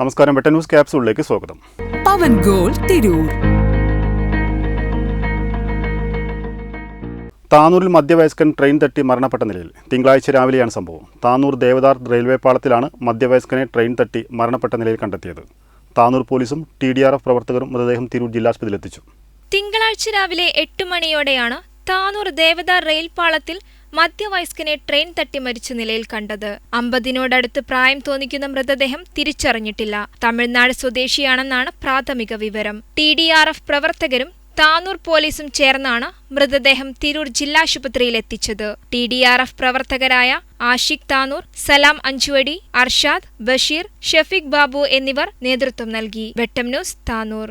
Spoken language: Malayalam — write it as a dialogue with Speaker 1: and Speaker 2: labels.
Speaker 1: നമസ്കാരം. വെട്ട ന്യൂസ് ക്യാപ്സൂളിലേക്ക് സ്വാഗതം.
Speaker 2: പവൻ ഗോൾ തിരൂർ.
Speaker 1: താനൂരിൽ മധ്യവയസ്കൻ ട്രെയിൻ തട്ടി മരണപ്പെട്ട നിലയിൽ തിങ്കളാഴ്ച രാവിലെയാണ് സംഭവം. താനൂർ ദേവദാർ റെയിൽവേ പാളത്തിലാണ് മധ്യവയസ്കനെ ട്രെയിൻ തട്ടി മരണപ്പെട്ട നിലയിൽ കണ്ടെത്തിയത്. താനൂർ പോലീസും ടി ഡി ആർ എഫ് പ്രവർത്തകരും മൃതദേഹം തിരൂർ ജില്ലാസ്പത്രിയിൽ എത്തിച്ചു.
Speaker 3: തിങ്കളാഴ്ച രാവിലെ എട്ട് മണിയോടെയാണ് താനൂർ ദേവദാർ റെയിൽ പാളത്തിൽ മധ്യവയസ്കനെ ട്രെയിൻ തട്ടി മരിച്ച നിലയിൽ കണ്ടത്. അമ്പതിനോടടുത്ത് പ്രായം തോന്നിക്കുന്ന മൃതദേഹം തിരിച്ചറിഞ്ഞിട്ടില്ല. തമിഴ്നാട് സ്വദേശിയാണെന്നാണ് പ്രാഥമിക വിവരം. ടി ഡി ആർ എഫ് പ്രവർത്തകരും താനൂർ പോലീസും ചേർന്നാണ് മൃതദേഹം തിരൂർ ജില്ലാശുപത്രിയിൽ എത്തിച്ചത്. ടി ഡി ആർ എഫ് പ്രവർത്തകരായ ആഷിഖ് താനൂർ സലാം അഞ്ചുവടി അർഷാദ് ബഷീർ ഷഫീഖ് ബാബു എന്നിവർ നേതൃത്വം നൽകി. വെട്ടം ന്യൂസ് താനൂർ.